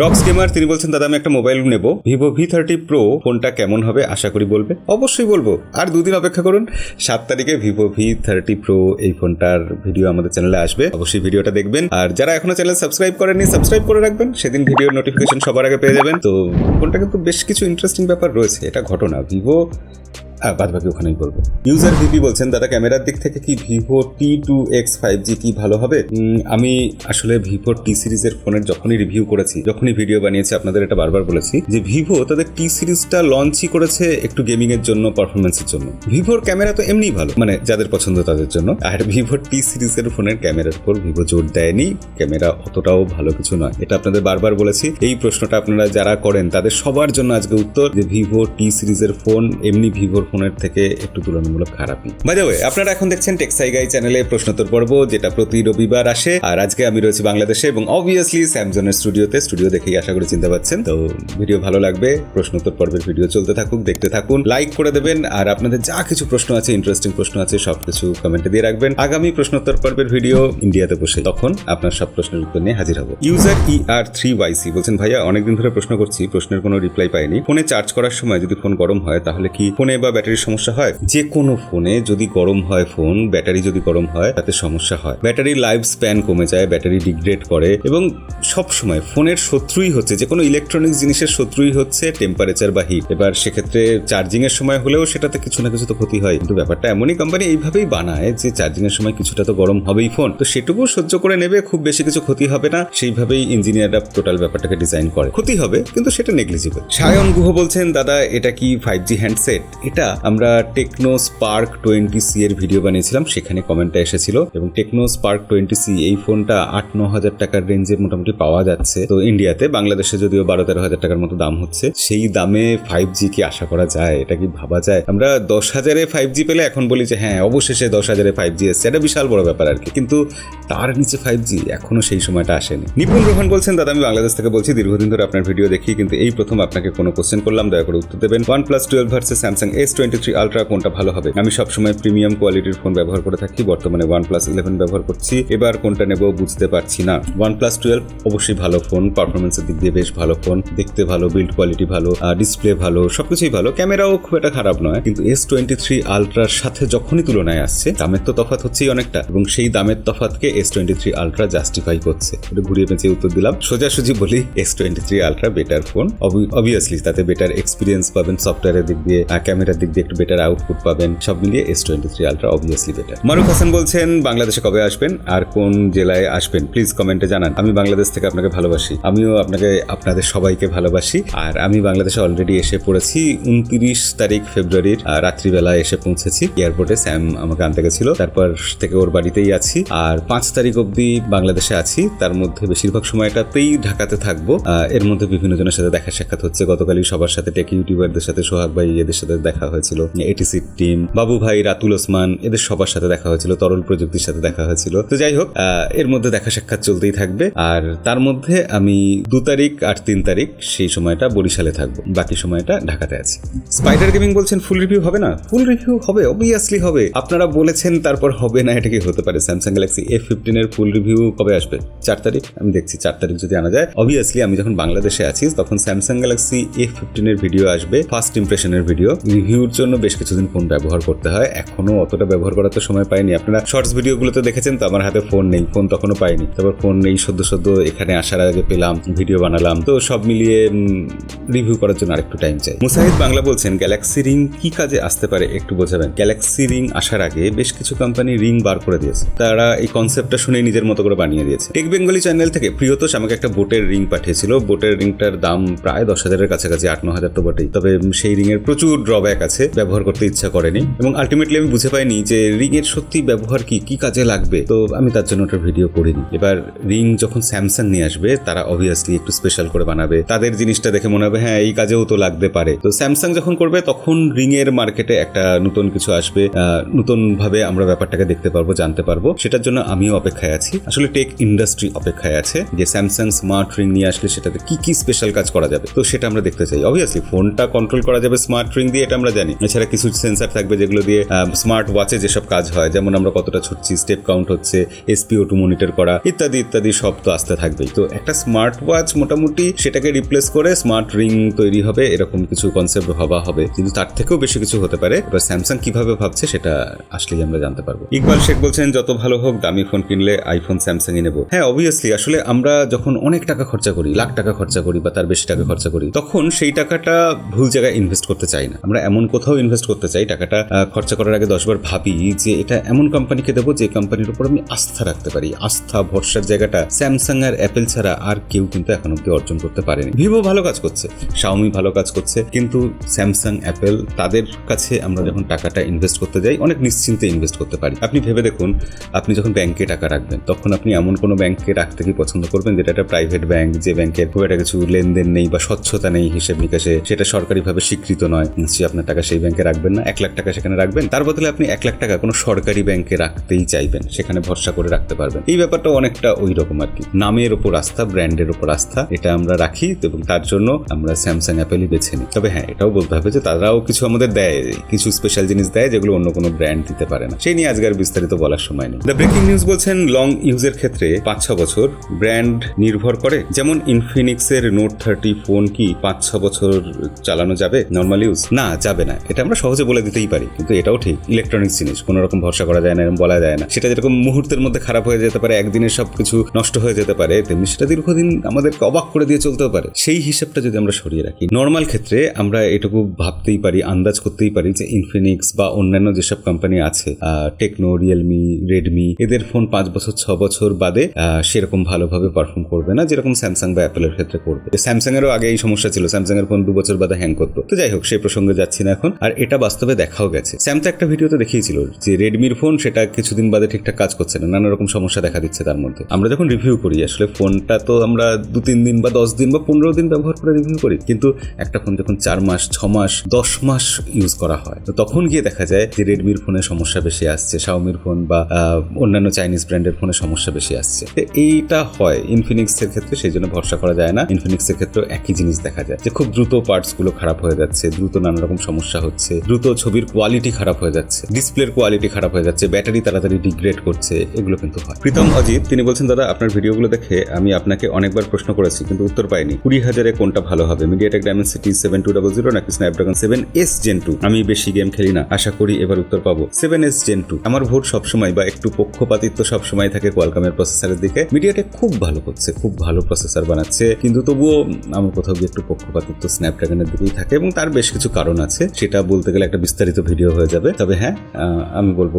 Rocks gamer তিনি বলছেন, দাদা, আমি একটা মোবাইল নেব। ভিভো ভি থার্টি প্রো ফোনটা কেমন হবে আশা করি বলবে? অবশ্যই বলব। আর দুদিন অপেক্ষা করুন, সাত তারিখে ভিভো ভি থার্টি প্রো এই ফোনটার ভিডিও আমাদের চ্যানেলে আসবে। অবশ্যই ভিডিওটা দেখবেন। আর যারা এখনও চ্যানেল সাবস্ক্রাইব করেননি সাবস্ক্রাইব করে রাখবেন। সেদিন ভিডিওর নোটিফিকেশন সবার আগে পেয়ে যাবেন। তো ফোনটা কিন্তু বেশ কিছু ইন্টারেস্টিং ব্যাপার রয়েছে। এটা ঘটনা। ভিভো হ্যাঁ বাদ বাকি ওখানেই বলব ইউজার ভিপি বলছেন, দাদা, ক্যামেরার দিক থেকে কি Vivo T two X five G কি ভালো হবে? আমি আসলে ভিভো টি সিরিজের ফোনের যখনই রিভিউ করেছি, যখনই ভিডিও বানিয়েছি, আপনাদের এটা বারবার বলেছি যে ভিভো তাদের টি সিরিজটা লঞ্চই করেছে একটু গেমিং এর জন্য পারফরমেন্সের জন্য। ভিভোর ক্যামেরা তো এমনিই ভালো মানে যাদের পছন্দ তাদের জন্য। আর ভিভো টি সিরিজের ফোনের ক্যামেরার উপর ভিভো জোর দেয়নি, ক্যামেরা অতটাও ভালো কিছু নয়। এটা আপনাদের বারবার বলেছি, এই প্রশ্নটা আপনারা যারা করেন, তাদের সবার জন্য আজকে উত্তর যে ভিভো টি সিরিজের ফোন, এমনি ভিভোর ফোনের থেকে একটু তুলনামূলক খারাপই। বাই আপনারা এখন দেখছেন টেক্সাই গাই চ্যানেলে প্রশ্নোত্তর পর্ব, যেটা প্রতি রবিবার আসে। আর আজকে আমি রয়েছি বাংলাদেশে এবং অবভিয়াসলি স্যামসনের স্টুডিওতে স্টুডিও দেখেই আশা করি চিনতে পাচ্ছেন তো ভিডিও ভালো লাগবে, প্রশ্নোত্তর পর্বের ভিডিও চলতে থাকুক, দেখতে থাকুন লাইক করে দেবেন। আর আপনাদের যা কিছু প্রশ্ন আছে ইন্টারেস্টিং প্রশ্ন আছে, সবকিছু কমেন্টে দিয়ে রাখবেন। আগামী প্রশ্নোত্তর পর্বের ভিডিও ইন্ডিয়াতে বসে, তখন আপনার সব প্রশ্নের উত্তর নিয়ে হাজির হব। User E R three Y C বলছেন, ভাইয়া, অনেকদিন ধরে প্রশ্ন করছি, প্রশ্নের কোনো রিপ্লাই পাইনি। ফোনে চার্জ করার সময় যদি ফোন গরম হয়, তাহলে কি ফোনে বা ব্যাটারির সমস্যা হয়, যে কোনো ফোনে যদি গরম হয় ফোন, ব্যাটারি যদি গরম হয়, তাতে সমস্যা হয়। ব্যাটারির লাইফ স্প্যান কমে যায়, ব্যাটারি ডিগ্রেড করে এবং সব সময় ফোনের শত্রুই হচ্ছে, যে কোনো ইলেকট্রনিক্স জিনিসের শত্রুই হচ্ছে টেম্পারেচার বা হিট এবার সেক্ষেত্রে চার্জিং এর সময় হলেও সেটাতে কিছু না কিছু তো ক্ষতি হয়। কিন্তু ব্যাপারটা এমনই কোম্পানি এইভাবেই বানায়, যে চার্জিং এর সময় কিছুটা তো গরম হবেই ফোন। তো সেটুকু সহ্য করে নেবে, খুব বেশি কিছু ক্ষতি হবে না। সেইভাবেই ইঞ্জিনিয়াররা টোটাল ব্যাপারটাকে ডিজাইন করে। ক্ষতি হবে, কিন্তু সেটা নেগলিজিবল সায়ন গুহ বলছেন, দাদা, এটা কি ফাইভ জি হ্যান্ডসেট এটা আমরা টেকনো স্পার্ক টোয়েন্টি সি এর ভিডিও বানিয়েছিলাম, সেখানে কমেন্টটা এসেছিল। এবং টেকনো স্পার্ক টোয়েন্টি সি এই ফোনটা আট ন হাজার টাকার রেঞ্জের মোটামুটি পাওয়া যাচ্ছে। তো ইন্ডিয়াতে বাংলাদেশে যদিও বারো তেরো হাজার টাকার মতো দাম হচ্ছে, সেই দামে ফাইভ জি কি আশা করা যায়? এটা কি ভাবা যায়? আমরা দশ হাজারে ফাইভ জি পেলে এখন বলি যে হ্যাঁ অবশেষে দশ হাজারে ফাইভ জি এসছে। এটা বিশাল বড় ব্যাপার আর কি। কিন্তু তার নিচে ফাইভ জি এখনও সেই সময়টা আসেনি। নিপুণ রোহন বলছেন, দাদা, আমি বাংলাদেশ থেকে বলছি, দীর্ঘদিন ধরে আপনার ভিডিও দেখি, কিন্তু এই প্রথম আপনাকে কোনো কোশ্চেন করলাম, দয়া করে উত্তর দেবেন। One plus twelve versus Samsung S twenty three ultra কোনটা ভালো হবে? আমি সবসময় প্রিমিয়াম কোয়ালিটির ফোন ব্যবহার করে থাকি, বর্তমানে ওয়ান প্লাস ইলেভেন ব্যবহার করছি। এবার কোনটা নেব বুঝতে পারছি না। ওয়ান প্লাস টুয়েলভ অবশ্যই ভালো ফোন পারফরমেন্সের দিক দিয়ে বেশ ভালো ফোন দেখতে ভালো বিল্ড কোয়ালিটি ভালো ডিসপ্লে ভালো, সবকিছুই ভালো ক্যামেরাও খুব একটা খারাপ নয়। কিন্তু এস টোয়েন্টি থ্রি আলট্রার সাথে যখনই তুলনায় আসছে, দামের তো তফাৎ হচ্ছেই অনেকটা, এবং সেই দামের তফাৎকে S twenty three ultra justify করছে। এটা ঘুরিয়ে পেঁচিয়ে উত্তর দিলাম। সোজাসুজি বলি S twenty three ultra better phone obviously তাতে বেটার এক্সপিরিয়েন্স পাবেন সফটওয়্যারের দিক দিয়ে ক্যামেরার দিক দিয়ে একটু বেটার আউটপুট পাবেন। সব মিলিয়ে S twenty three ultra obviously better Maruf Hasan বলছেন, বাংলাদেশে কবে আসবেন আর কোন জেলায় আসবেন? প্লিজ কমেন্টে জানান। আমি বাংলাদেশ থেকে আপনাকে ভালোবাসি। আমিও আপনাকে, আপনাদের সবাইকে ভালোবাসি। আর আমি বাংলাদেশে অলরেডি এসে পড়েছি উনত্রিশ তারিখ ফেব্রুয়ারির রাত্রিবেলা এসে পৌঁছেছি। এয়ারপোর্টে স্যাম আমাকে আনতে গেছিল। তারপর থেকে ওর বাড়িতেই আছি। আর পাঁচ তারিখ অবধি বাংলাদেশে আছি। তার মধ্যে বেশিরভাগ সময়টাতেই ঢাকাতে থাকব। এর মধ্যে বিভিন্ন জনের সাথে দেখা সাক্ষাৎ হচ্ছে। গতকালই সবার সাথে টেক ইউটিউবারদের সাথে, সোহাগ ভাই এদের সাথে দেখা হয়েছিল। এটিসি টিম বাবু ভাই, রাতুল ওসমান, এদের সবার সাথে দেখা হয়েছিল, তরল প্রযুক্তির সাথে দেখা হয়েছিল। তো যাই হোক এর মধ্যে দেখা সাক্ষাৎ চলতেই থাকবে। আর তার মধ্যে আমি দু তারিখ আর তিন তারিখ সেই সময়টা বরিশালে থাকব। বাকি সময়টা ঢাকাতে আছি। স্পাইডার গেমিং বলছেন ফুল রিভিউ হবে না? ফুল রিভিউ হবে অবভিয়াসলি হবে। আপনারা বলেছেন, তারপর হবে না, এটা কি হতে পারে? স্যামসাং গ্যালাক্সি এফ ফিফটিন এর ফুল রিভিউ কবে আসবে? চার তারিখ? আমি দেখছি, চার তারিখ যদি আনা যায়। অবভিয়াসলি আমি যখন বাংলাদেশে আছি, তখন স্যামসাং গ্যালাক্সি এফ ফিফটিন এর ভিডিও আসবে ফার্স্ট ইমপ্রেশনের ভিডিও রিভিউর জন্য বেশ কিছুদিন ফোন ব্যবহার করতে হয়। এখনও অতটা ব্যবহার করার তো সময় পাইনি। আপনারা শর্টস ভিডিওগুলোতে দেখেছেন তো? আমার হাতে ফোন নেই ফোন তখনও পাইনি। তারপর ফোন নেই, সদ্য সদ্য এখানে আসার আগে পেলাম ভিডিও বানালাম। তো সব মিলিয়ে রিভিউ করার জন্য আরেকটু টাইম চাই। মুসাহিদ বাংলা বলছেন গ্যালাক্সি রিং কি কাজে আসতে পারে? একটু বোঝাবেন। গ্যালাক্সি রিং আসার আগে বেশ কিছু কোম্পানি রিং বার করে দিয়েছে। তারা এই কনসেপ্টটা শুনে নিজের মতো করে বানিয়ে দিয়েছে। টেক বেঙ্গলি চ্যানেল থেকে প্রিয়তোষ আমাকে একটা বোটের রিং পাঠিয়েছিল। বোটের রিংটার দাম প্রায় দশ হাজারের কাছাকাছি, আট ন হাজার তো বটেই। তবে সেই রিং এর প্রচুর ড্রব্যাক আছে। ব্যবহার করতে ইচ্ছা করেনি এবং আলটিমেটলি আমি বুঝে পাইনি যে রিং এর সত্যি ব্যবহার কি কি কাজে লাগবে। তো আমি তার জন্য ওটা ভিডিও করিনি। এবার রিং যখন স্যামসাং নিয়ে আসবে, তারা অবভিয়াসলি একটু স্পেশাল করে বানাবে। তাদের জিনিসটা দেখে মনে হবে হ্যাঁ এই কাজেও তো লাগতে পারে। তো স্যামসাং যখন করবে, তখন রিং এর মার্কেটে একটা নতুন কিছু আসবে। নতুন ভাবে আমরা ব্যাপারটাকে দেখতে পারব, জানতে পারব। সেটার জন্য আমিও অপেক্ষায় আছি। আসলে টেক ইন্ডাস্ট্রি অপেক্ষায় আছে যে স্যামসাং স্মার্ট রিং নিয়ে আসলে সেটাতে কি কি স্পেশাল কাজ করা যাবে। তো সেটা আমরা দেখতে চাই। অবভিয়াসলি ফোনটা কন্ট্রোল করা যাবে স্মার্ট রিং দিয়ে, এটা আমরা জানি। এছাড়া কিছু সেন্সার থাকবে যেগুলো দিয়ে স্মার্ট ওয়াচে যেসব কাজ হয়, যেমন আমরা কতটা ছুটছি স্টেপ কাউন্ট হচ্ছে এসপিও টু মনিটর করা, ইত্যাদি ইত্যাদি, সব তো আসতে থাকবেই। তো একটা স্মার্ট ওয়াচ মোটামুটি সেটাকে রিপ্লেস করে স্মার্ট রিং তৈরি হবে, এরকম কিছু কনসেপ্ট ভাবা হবে। কিন্তু তার থেকেও বেশি কিছু হতে পারে। এবার স্যামসাং কীভাবে ভাবছে সেটা আসলেই আমরা জানতে পারব। ইকবাল শেখ বলছেন, যত ভালো হোক, দামি ফোন কিনলে আইফোন স্যামসাং ই নেব। হ্যাঁ অবভিয়াসলি আসলে আমরা যখন অনেক টাকা খরচা করি, লাখ টাকা খরচা করি বা তার বেশি টাকা খরচা করি, তখন সেই টাকাটা ভুল জায়গায় ইনভেস্ট করতে চাই না। আমরা এমন কোথাও ইনভেস্ট করতে চাই, টাকাটা খরচা করার আগে দশবার ভাবি যে এটা এমন কোম্পানিকে দেবো যে কোম্পানির উপর আমি আস্থা রাখতে পারি। আস্থা, ভরসার জায়গাটা স্যামসাং আর অ্যাপেল ছাড়া আর কেউ কিন্তু এখন অব্দি অর্জন করতে পারেনি। ভিভো ভালো কাজ করছে শাওমি ভালো কাজ করছে, কিন্তু স্যামসাং অ্যাপেল তাদের কাছে আমরা যখন টাকাটা ইনভেস্ট করতে যাই, অনেক নিশ্চিন্তে ইনভেস্ট করতে পারি। আপনি ভেবে দেখুন, আপনি যখন ব্যাংকে টাকা রাখবেন, তখন আপনি এমন কোনো ব্যাংকে রাখতে কি পছন্দ করবেন যেটা একটা প্রাইভেট ব্যাংক যে ব্যাংকের খুব একটা কিছু লেনদেন নেই বা স্বচ্ছতা নেই হিসেব নিকাশে, সেটা সরকারিভাবে স্বীকৃত নয়। নিশ্চয়ই আপনার টাকা সেই ব্যাংকে রাখবেন না, এক লাখ টাকা সেখানে রাখবেন। তার বদলে আপনি এক লাখ টাকা কোনো সরকারি ব্যাংকে রাখতেই চাইবেন, সেখানে ভরসা করে রাখতে পারবেন। এই ব্যাপারটা অনেকটা ওই রকম আর কি। নামের ওপর আস্থা, ব্র্যান্ডের ওপর আস্থা, এটা আমরা রাখি এবং তার জন্য আমরা স্যামসাং, অ্যাপেলই বেছে নিই। তবে হ্যাঁ এটাও বলতে হবে যে তারাও কিছু আমাদের দেয়, কিছু স্পেশাল জিনিস দেয় যেগুলো অন্য কোনো ব্র্যান্ড দিতে পারে না। সেই নিয়ে আজকে আর বিস্তারিত বলার সময় নেই। দ্য ব্রেকিং নিউজ বলছেন লং ইউজের ক্ষেত্রে পাঁচ ছ বছর ব্র্যান্ড নির্ভর করে। যেমন ইনফিনিক্সের নোট থার্টি ফোন কি পাঁচ ছ বছর চালানো যাবে? নর্মাল ইউজ না, যাবে না। এটা আমরা সহজে বলে দিতেই পারি, কিন্তু এটাও ঠিক। ইলেকট্রনিক্স জিনিস, কোনো রকম ভরসা করা যায় না, এরকম বলা যায় না। সেটা যেরকম মুহূর্তের মধ্যে খারাপ হয়ে যেতে পারে একদিনে সব কিছু নষ্ট হয়ে যেতে পারে, তেমনি সেটা দীর্ঘদিন আমাদেরকে অবাক করে দিয়ে চলতেও পারে। সেই হিসাবটা যদি আমরা সরিয়ে রাখি নর্মাল ক্ষেত্রে আমরা এটুকু ভাবতেই পারি, আন্দাজ করতেই পারি যে ইনফিনিক্স বা অন্যান্য যেসব কোম্পানি আছে টেকনো রিয়েলমি রেডমি এদের ফোন পাঁচ বছর, ছ বছর বাদে সেরকম ভালোভাবে পারফর্ম করবে না, যেরকম স্যামসাং বা অ্যাপেলের ক্ষেত্রে করবে। স্যামসাং এরও আগে এই সমস্যা ছিল স্যামসাং এর ফোন দু বছর বাদে হ্যাং করতো। তো যাই হোক সেই প্রসঙ্গে যাচ্ছি না। এখন, আর এটা বাস্তবে দেখাও গেছে। স্যামসাং একটা ভিডিওতে দেখিয়েছিল যে রেডমির ফোন সেটা কিছুদিন বাদে ঠিকঠাক কাজ করছে না, নানা রকম সমস্যা দেখা দিচ্ছে তার মধ্যে। আমরা যখন রিভিউ করি, আসলে ফোনটা তো আমরা দু তিন দিন বা দশ দিন বা পনেরো দিন ব্যবহার করে রিভিউ করি, কিন্তু একটা ফোন যখন চার মাস, ছ মাস, দশ মাস ইউজ করা হয়, তো তখন গিয়ে দেখা যায় যে রেডমির ফোনে সমস্যা বেশি আসছে শাওমির ফোন বা অন্যান্য চাইনিজ ব্র্যান্ডের ফোনে সমস্যা বেশি আসছে। তো এইটা হয় ইনফিনিক্স এর ক্ষেত্রে, সেই জন্য ভরসা করা যায় না। ইনফিনিক্স এর ক্ষেত্রে একই জিনিস দেখা যায়, যে খুব দ্রুত পার্টসগুলো খারাপ হয়ে যাচ্ছে, দ্রুত নানা রকম সমস্যা হচ্ছে। দ্রুত ছবির কোয়ালিটি খারাপ হয়ে যাচ্ছে। ডিসপ্লের কোয়ালিটি খারাপ হয়ে যাচ্ছে ব্যাটারি তাড়াতাড়ি ডিগ্রেড করছে, এগুলো কিন্তু হয়। প্রীতম অজিত, তিনি বলছেন, দাদা, আপনার ভিডিওগুলো দেখে আমি আপনাকে অনেকবার প্রশ্ন করেছি, কিন্তু উত্তর পাইনি। কুড়ি হাজারে কোনটা ভালো হবে? MediaTek Dimensity seven two double zero নাকি Snapdragon seven S gen two আমি বেশি গেম খেলি না, আশা করি এবার উত্তর পাবো। সেভেন এস জেন টু আমার ভোট সবসময় বা একটু পক্ষপাতিত্ব সবসময় থাকে কোয়ালকামের প্রসেসরের দিকে। মিডিয়াটেক খুব ভালো করছে, খুব ভালো প্রসেসর বানাচ্ছে, কিন্তু তবুও আমার কোথাও গিয়ে একটু পক্ষপাতিত্ব স্ন্যাপড্রাগনের দিকেই থাকে এবং তার বেশ কিছু কারণ আছে। সেটা বলতে গেলে একটা বিস্তারিত ভিডিও হয়ে যাবে। তবে হ্যাঁ আমি বলব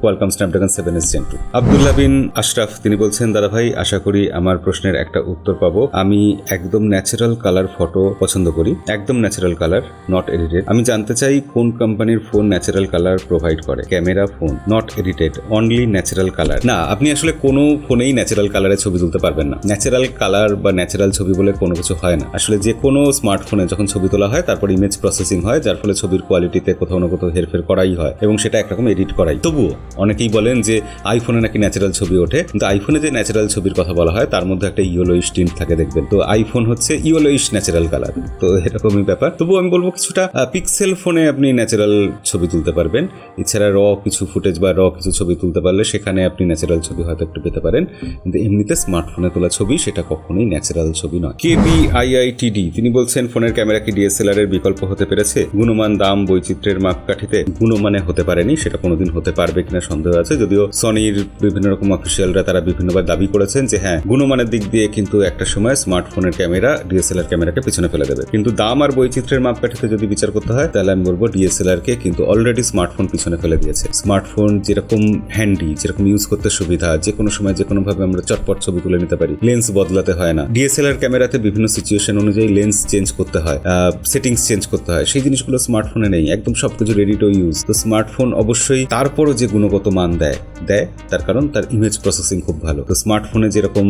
Qualcomm Snapdragon seven S gen two Abdullah bin Ashraf, তিনি বলছেন, দাদা ভাই, আশা করি আমার প্রশ্নের একটা উত্তর পাবো। আমি একদম ন্যাচারাল কালার ফটো পছন্দ করি। একদম ন্যাচারাল কালার নট এডিটেড আমি জানতে চাই, কোন কোম্পানির ফোন ন্যাচারাল কালার প্রোভাইড করে? Camera phone not edited only natural colour না, আপনি আসলে কোনো ফোনেই ন্যাচারাল কালারে ছবি তুলতে পারবেন না। ন্যাচারাল কালার বা ন্যাচারাল ছবি বলে কোনো কিছু হয় না। আসলে যে কোনো স্মার্টফোনে যখন ছবি তোলা হয়, তারপর ইমেজ প্রসেসিং হয়, যার ফলে ছবির কোয়ালিটিতে কোথাও না কোথাও হেরফের করাই হয় এবং সেটা একরকম এডিট করাই। তবুও অনেকেই বলেন যে আইফোনে নাকি ন্যাচারাল ছবি ওঠে, কিন্তু আইফোনে যে ন্যাচারাল ছবির কথা বলা হয়, তার মধ্যে একটা ইয়েলোইশ টিন্ট থাকে দেখবেন। তো আইফোন হচ্ছে ইয়েলোইশ ন্যাচারাল কালার তো এরকমই ব্যাপার। তবুও আমি বলব কিছুটা পিক্সেল ফোনে আপনি ন্যাচারাল ছবি তুলতে পারবেন। এছাড়া র কিছু ফুটেজ বা র কিছু ছবি তুলতে পারলে সেখানে আপনি ন্যাচারাল ছবি হয়তো একটু পেতে পারেন। কিন্তু এমনিতে স্মার্টফোনে তোলা ছবি সেটা কখনোই ন্যাচারাল ছবি নয়। কে বি আইআইটিডি তিনি বলছেন ফোনের ক্যামেরা কি ডিএসএলআর এর বিকল্প হতে পেরেছে? গুণমান দাম বৈচিত্র্যের মাপকাঠিতে গুণমানে হতে পারেনি, সেটা কোনোদিন হতে পারবে কিনা সন্দেহ আছে। যদিও সনির বিভিন্ন রকম অফিসিয়ালরা তারা বিভিন্নবার দাবি করেছেন যে হ্যাঁ গুণমানের দিক দিয়ে কিন্তু একটা সময় স্মার্টফোনের ক্যামেরা ডিএসএলআর ক্যামেরাকে পিছনে ফেলে দেবে। কিন্তু দাম আর বৈচিত্র্যের মাপকাঠিতে যদি বিচার করতে হয়, তাহলে আমি বলব ডিএসএলআর কে কিন্তু অলরেডি স্মার্টফোন পিছনে ফেলে দিয়েছে। স্মার্টফোন যেরকম হ্যান্ডি যেরকম ইউজ করতে সুবিধা, যে কোনো সময়, যে কোনো ভাবে আমরা চটপট ছবি তুলে নিতে পারি লেন্স বদলাতে হয় না। ডিএসএলআর ক্যামেরাতে বিভিন্ন সিচুয়েশন অনুযায়ী লেন্স চেঞ্জ করতে হয় সেটিংস চেঞ্জ করতে হয়। সেই জিনিসগুলো স্মার্টফোনে নেই, একদম সবকিছু রেডি টু ইউজ তো স্মার্টফোন অবশ্যই তারপরও যে গুণগত মান দেয় দেয়, তার কারণ তার ইমেজ প্রসেসিং খুব ভালো। তো স্মার্টফোনে যেরকম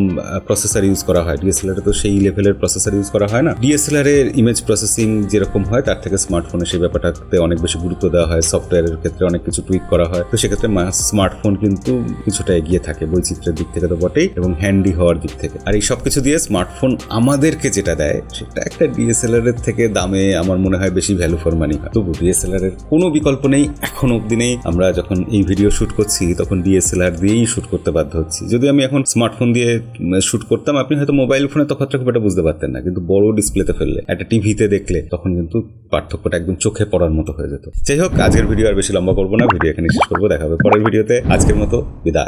প্রসেসর ইউজ করা হয় ডিএসএলআর তো সেই লেভেলের প্রসেসর ইউজ করা হয় না। ডিএসএলআর এর ইমেজ প্রসেসিং যেরকম হয়, তার থেকে স্মার্টফোনে সেই ব্যাপারটাতে অনেক বেশি গুরুত্ব দেওয়া হয়। সফটওয়্যারের ক্ষেত্রে অনেক কিছু টুইক করা হয়। তো সেক্ষেত্রে স্মার্টফোন কিন্তু কিছুটা এগিয়ে থাকে, বৈচিত্র্যের দিক থেকে তো বটেই এবং হ্যান্ডি হওয়ার দিক থেকে। আর এই সব কিছু দিয়ে স্মার্টফোন আমাদেরকে যেটা দেয়, সেটা একটা ডিএসএলআর এর থেকে দামে আমার মনে হয় বেশি ভ্যালু ফর মানি মানেই হয়। তবু ডিএসএলআর এর কোনো বিকল্প নেই, এখন অবধি নেই। আমরা যখন এই ভিডিও শুট করছি, তখন ডিএসএলআর দিয়েই শুট করতে বাধ্য হচ্ছি। যদি আমি এখন স্মার্টফোন দিয়ে শুট করতাম, আপনি হয়তো মোবাইল ফোনে তফাৎটা খুব একটা বুঝতে পারতেন না। কিন্তু বড় ডিসপ্লেতে ফেললে, একটা টিভিতে দেখলে, তখন কিন্তু পার্থক্যটা একদম চোখে পড়ার মতো হয়ে যেত। যাই হোক, আজকের ভিডিও আর বেশি লম্বা করব না। ভিডিও এখানে শেষ করব। দেখা হবে পরের ভিডিওতে আজকের মতো বিদায়।